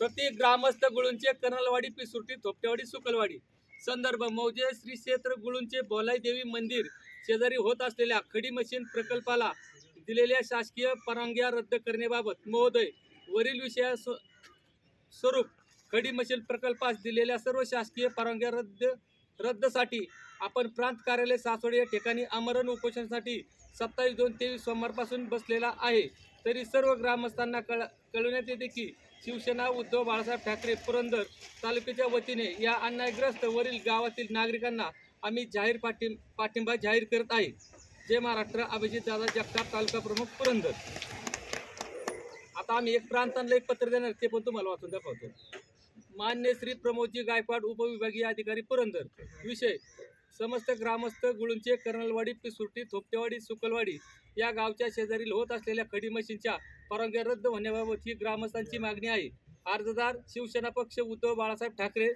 वती ग्रामस्थ गुळूंचे कनलवाडी पिसुर्टी थोपटेवाडी सुकलवाडी. संदर्भ मौजे श्री क्षेत्र गुळूंचे बोलाई देवी मंदिर शेजारी होत असलेल्या खडी मशीन प्रकल्पाला दिलेल्या शासकीय परवानग्या रद्द करण्याबाबत महोदय वरील विषया स्व- स्वरूप खडी मशीन प्रकल्पास दिलेल्या सर्व शासकीय परवानग्या रद्द रद्दसाठी आपण प्रांत कार्यालय सासवड या ठिकाणी आमरण उपोषणासाठी सत्तावीस दोन तेवीस सोमवारपासून बसलेला आहे. तरी सर्व ग्रामस्थांना कळ कळवण्यात येते की शिवसेना उद्धव बाळासाहेब ठाकरे पुरंदर तालुक्याच्या वतीने या अन्यायग्रस्त वरील गावातील नागरिकांना आम्ही जाहीर पाठिं पाठिंबा जाहीर करत आहे. जय महाराष्ट्र. अभिजित दादा जगताप तालुका प्रमुख पुरंदर. आता आम्ही एक प्रांतांना एक पत्र देणार ते पण तुम्हाला वाचून दाखवतो. मान्य श्री प्रमोदजी गायकवाड उपविभागीय अधिकारी पुरंदर. विषय समस्त ग्रामस्थ गुळुंचे कर्नलवाडी पिसुर्टी थोपटेवाडी सुकलवाडी या गावच्या शेजारील होत असलेल्या खडी मशीनच्या परवानग्या रद्द होण्याबाबत ही ग्रामस्थांची मागणी आहे. अर्जदार शिवसेना पक्ष उद्धव बाळासाहेब ठाकरे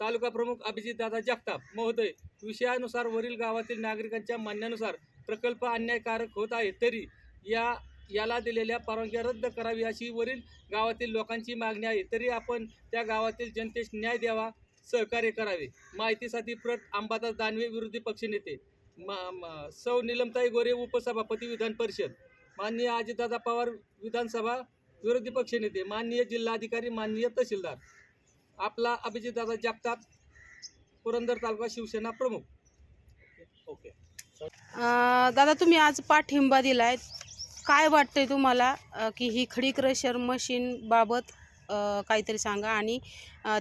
तालुका प्रमुख अभिजितदादा जगताप महोदय विषयानुसार वरील गावातील नागरिकांच्या मान्यानुसार प्रकल्प अन्यायकारक होत आहे तरी या याला दिलेल्या परवानग्या रद्द करावी अशी वरील गावातील लोकांची मागणी आहे. तरी आपण त्या गावातील जनतेस न्याय द्यावा सहकार्य करावे. माहितीसाठी प्रत अंबादास दानवे विरोधी पक्षनेते मा- मा- सौ निलमताई गोरे उपसभापती विधान परिषद. माननीय अजितदादा पवार विधानसभा विरोधी पक्षनेते माननीय जिल्हाधिकारी माननीय तहसीलदार. आपला अभिजितदादा जगताप पुरंदर तालुका शिवसेना प्रमुख. ओके. दादा तुम्ही आज पाठिंबा दिलाय. काय वाटतंय तुम्हाला की ही खडी क्रशर मशीन बाबत काहीतरी सांगा? आणि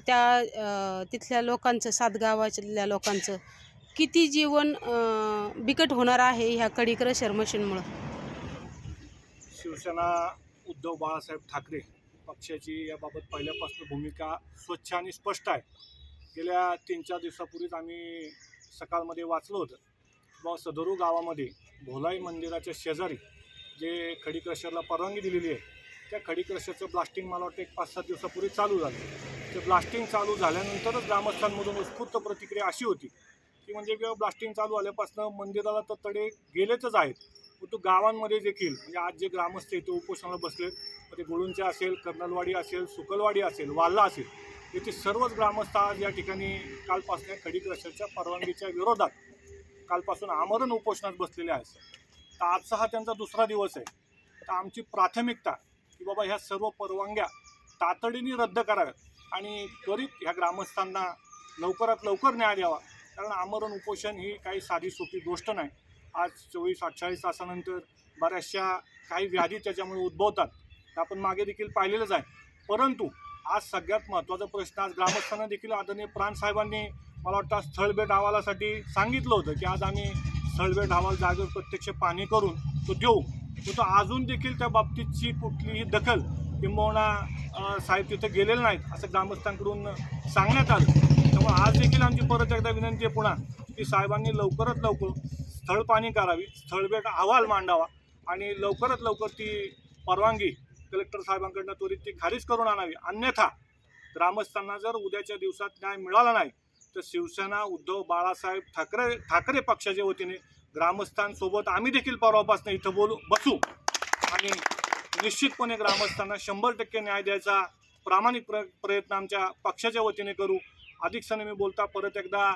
त्या तिथल्या लोकांचं सातगावातल्या लोकांचं किती जीवन बिकट होणार आहे ह्या खडी क्रशर मशीनमुळं शिवसेना उद्धव बाळासाहेब ठाकरे पक्षाची याबाबत पहिल्यापासून भूमिका स्वच्छ आणि स्पष्ट आहे. गेल्या तीन चार दिवसापूर्वीच आम्ही सकाळमध्ये वाचलो होतं व सदरू गावामध्ये भोलाई मंदिराच्या शेजारी जे खडी क्रशरला परवानगी दिलेली आहे त्या खडी क्रशरचं ब्लास्टिंग मला वाटतं एक पाच सात दिवसापूर्वी चालू झालं. ते ब्लास्टिंग चालू झाल्यानंतरच ग्रामस्थांमधून उत्स्फूर्त प्रतिक्रिया अशी होती की म्हणजे किंवा ब्लास्टिंग चालू झाल्यापासून मंदिराला तर तडे गेलेच आहेत. परंतु गावांमध्ये देखील म्हणजे आज जे ग्रामस्थ इथे उपोषणाला बसले ते गुळूंचे असेल कर्नलवाडी असेल सुकलवाडी असेल वाल्ला असेल येथे सर्वच ग्रामस्थ आज या ठिकाणी कालपासून खडी क्रशरच्या परवानगीच्या विरोधात कालपासून आमरण उपोषणात बसलेले आहेत. तर आजचा हा त्यांचा दुसरा दिवस आहे. तर आमची प्राथमिकता की बाबा ह्या सर्व परवानग्या तातडीने रद्द कराव्यात आणि त्वरित ह्या ग्रामस्थांना लवकरात लवकर न्याय द्यावा. कारण आमरण उपोषण ही काही साधी सोपी गोष्ट नाही. आज चोवीस अठ्ठावीस तासानंतर बऱ्याचशा काही व्याधी त्याच्यामुळे उद्भवतात. ते आपण मागे देखील पाहिलेलंच आहे. परंतु आज सगळ्यात महत्त्वाचा प्रश्न आज ग्रामस्थांना देखील आदरणीय प्राणसाहेबांनी मला वाटतं स्थळ भेट अहवालासाठी सांगितलं होतं की आज आम्ही सळवे ढावाल जागेवर प्रत्यक्ष पाणी करून तो देऊ. परंतु अजून देखील त्या बाबतीतची कुठलीही दखल किंबहुना साहेब तिथं गेलेले नाहीत असं ग्रामस्थांकडून सांगण्यात आलं. त्यामुळे आज देखील आमची परत एकदा विनंती आहे पुन्हा की साहेबांनी लवकरात लवकर स्थळ पाणी करावी स्थळभेट अहवाल मांडावा आणि लवकरात लवकर ती परवानगी कलेक्टर साहेबांकडनं त्वरित ती खारीज करून आणावी. अन्यथा ग्रामस्थांना जर उद्याच्या दिवसात न्याय मिळाला नाही तर शिवसेना उद्धव बाळासाहेब ठाकरे ठाकरे पक्षाच्या वतीने ग्रामस्थांसोबत आम्ही देखील परवापासून इथं बोलू बसू. आणि निश्चितपणे ग्रामस्थांना शंभर टक्के न्याय द्यायचा प्रामाणिक प्र प्रयत्न आमच्या पक्षाच्या वतीने करू. अधिक सण मी बोलता परत एकदा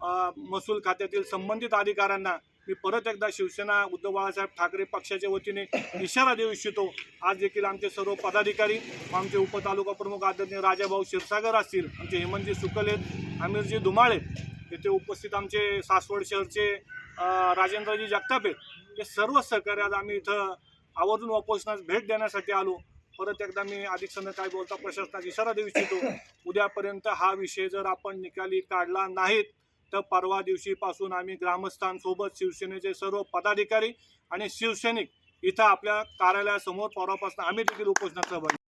महसूल खात्यातील संबंधित अधिकाऱ्यांना मी परत एकदा शिवसेना उद्धव बाळासाहेब ठाकरे पक्षाच्या वतीने इशारा देऊ इच्छितो. आज देखील आमचे सर्व पदाधिकारी आमचे उपतालुका प्रमुख आदरणीय राजाभाऊ क्षीरसागर असतील आमचे हेमंतजी सुकल आहेत आमिरजी धुमाळे येथे उपस्थित आमचे सासवड शहरचे राजेंद्रजी जगतापे हे सर्व सहकार्य आज आम्ही इथं आवर्जून उपोषणास भेट देण्यासाठी आलो. परत एकदा मी अधिक समय काय बोलता प्रशासनाची इशारा देऊ इच्छितो. उद्यापर्यंत हा विषय जर आपण निकाली काढला नाहीत तर परवा दिवशीपासून आम्ही ग्रामस्थांसोबत शिवसेनेचे सर्व पदाधिकारी आणि शिवसैनिक इथं आपल्या कार्यालयासमोर परवापासून आम्ही देखील उपोषणात सहभागी